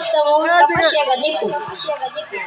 রাস্তা মোহাম্মদ কাপাসিয়া